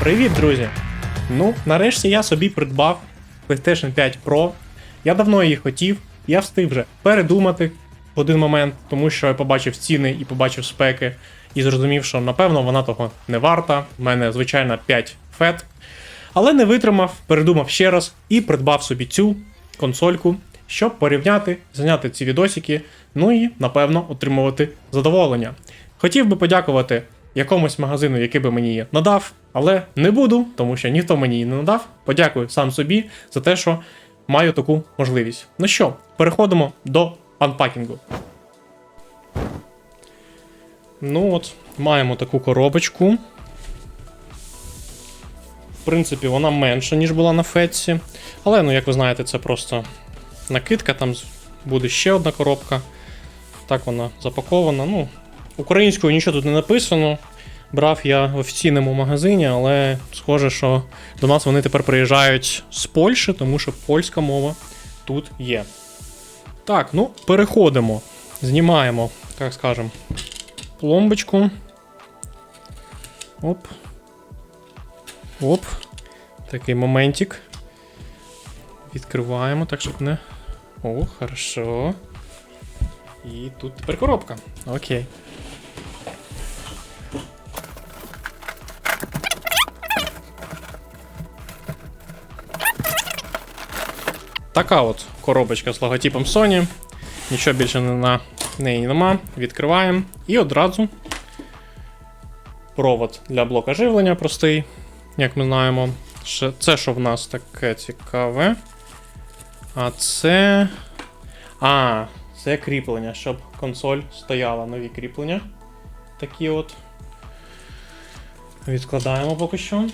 Привіт, друзі! Ну, нарешті я собі придбав PlayStation 5 Pro. Я давно її хотів, я встиг вже передумати в один момент, тому що я побачив ціни і побачив спеки, і зрозумів, що напевно вона того не варта. У мене звичайна 5 FAT. Але не витримав, передумав ще раз і придбав собі цю консольку, щоб порівняти, зняти ці відосики, ну і напевно отримувати задоволення. Хотів би подякувати якомусь магазину, який би мені її надав, але не буду, тому що ніхто мені її не надав. Подякую сам собі за те, що маю таку можливість. Ну що, переходимо до анпакінгу. Ну от, маємо таку коробочку. В принципі, вона менша, ніж була на Фетсі. Але, ну, як ви знаєте, це просто накидка, там буде ще одна коробка. Так вона запакована. Ну, українською нічого тут не написано. Брав я в офіційному магазині, але схоже, що до нас вони тепер приїжджають з Польщі, тому що польська мова тут є. Так, ну, переходимо. Знімаємо, так скажемо, пломбочку. Оп. Оп. Такий моментик. Відкриваємо, так, щоб не. О, хорошо. І тут тепер коробка. Окей. Така от коробочка з логотипом Sony. Нічого більше на неї нема. Відкриваємо. І одразу провод для блока живлення простий, як ми знаємо. Це що в нас таке цікаве. А це. А, це кріплення, щоб консоль стояла. Нові кріплення. Такі от. Відкладаємо поки що.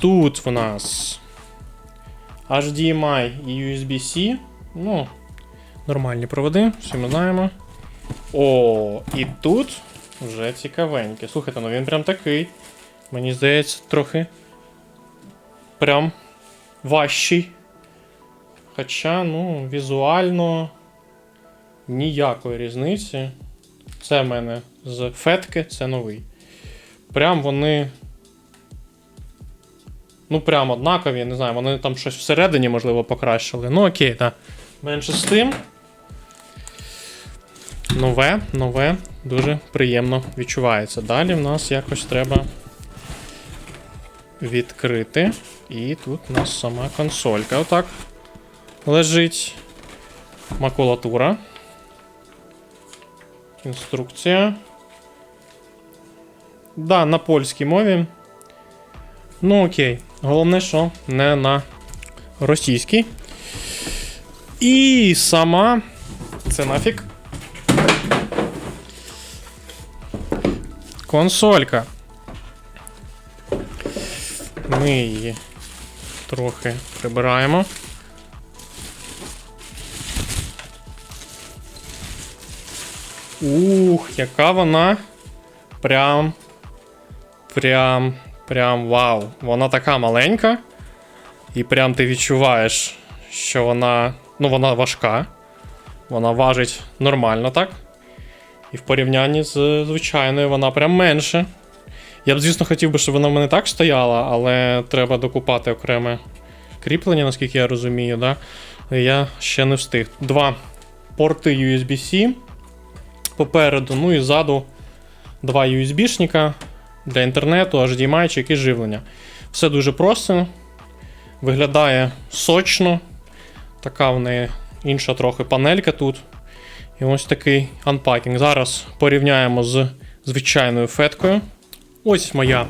Тут в нас HDMI і USB-C. Ну, нормальні проводи, всі ми знаємо. О, і тут вже цікавеньке. Слухайте, ну він прям такий. Мені здається, трохи. Прям важчий. Хоча, ну, візуально ніякої різниці. Це в мене з фетки, це новий. Прям вони. Ну, прям однакові, не знаю, вони там щось всередині, можливо, покращили. Ну, окей, так. Менше з тим. Нове, нове, дуже приємно відчувається. Далі в нас якось треба відкрити. І тут у нас сама консолька. Отак лежить. Макулатура. Інструкція. Да, на польській мові. Ну, окей. Головне, що не на російській. І сама. Це нафік. Консолька. Ми її трохи прибираємо. Ух, яка вона. Прям. Прям. Прям вау. Вона така маленька. І прям ти відчуваєш, що вона. Ну, вона важка. Вона важить нормально так. І в порівнянні з звичайною вона прям менше. Я б, звісно, хотів би, щоб вона в мене так стояла, але треба докупати окреме кріплення, наскільки я розумію, да? Я ще не встиг. Два порти USB-C попереду, ну і ззаду два USB-шника для інтернету, HDMI і живлення. Все дуже просто. Виглядає сочно. Така в неї інша трохи панелька тут. І ось такий анпакінг. Зараз порівняємо з звичайною феткою. Ось моя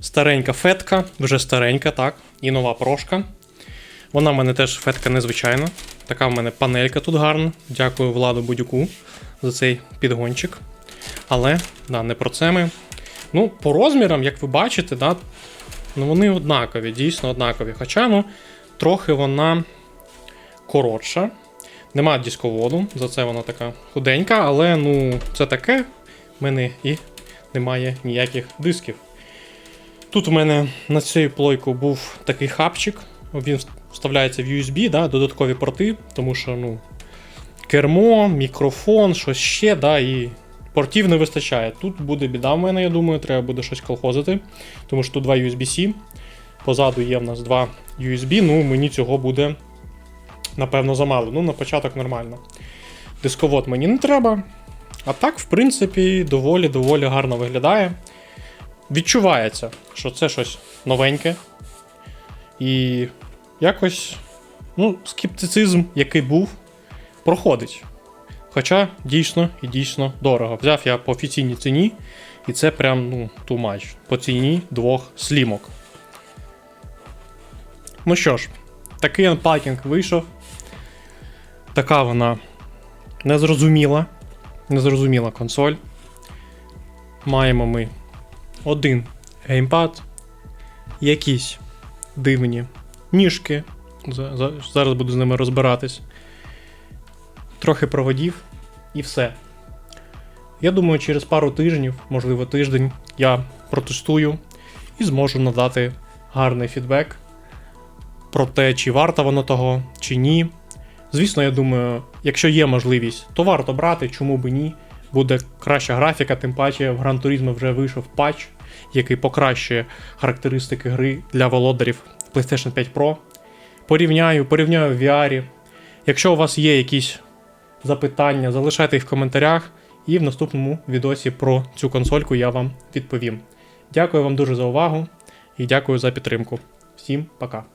старенька фетка, вже старенька, так, і нова прошка. Вона в мене теж фетка незвичайна. Така в мене панелька тут гарна. Дякую Владу Будюку за цей підгончик. Але да, не про це ми. Ну, по розмірам, як ви бачите, да, ну вони однакові, дійсно однакові. Хоча ну, трохи вона коротша. Нема дисководу, за це вона така худенька, але ну, це таке. В мене і немає ніяких дисків. Тут у мене на цій плойку був такий хабчик. Він вставляється в USB, да, додаткові порти, тому що ну, кермо, мікрофон, щось ще, да, і Портів не вистачає. Тут буде біда в мене, я думаю, треба буде щось колхозити. Тому що тут два USB-C. Позаду є в нас два USB, ну мені цього буде, напевно, замало. Ну, на початок нормально. Дисковод мені не треба. А так, в принципі, доволі-доволі гарно виглядає. Відчувається, що це щось новеньке. І якось, ну, скептицизм, який був, проходить. Хоча дійсно і дійсно дорого. Взяв я по офіційній ціні, і це прям ну, too much. По ціні двох слімок. Ну що ж, такий анпакінг вийшов. Така вона незрозуміла. Незрозуміла консоль. Маємо ми один геймпад, якісь дивні ніжки. За- за- Зараз буду з ними розбиратись. Трохи проводів і все. Я думаю, через пару тижнів, можливо, тиждень, я протестую і зможу надати гарний фідбек про те, чи варто воно того, чи ні. Звісно, я думаю, якщо є можливість, то варто брати, чому би ні. Буде краща графіка, тим паче в Gran Turismo вже вийшов патч, який покращує характеристики гри для володарів PlayStation 5 Pro. Порівняю, порівняю в VR. Якщо у вас є якісь запитання, залишайте їх в коментарях, і в наступному відосі про цю консольку я вам відповім. Дякую вам дуже за увагу і дякую за підтримку. Всім пока.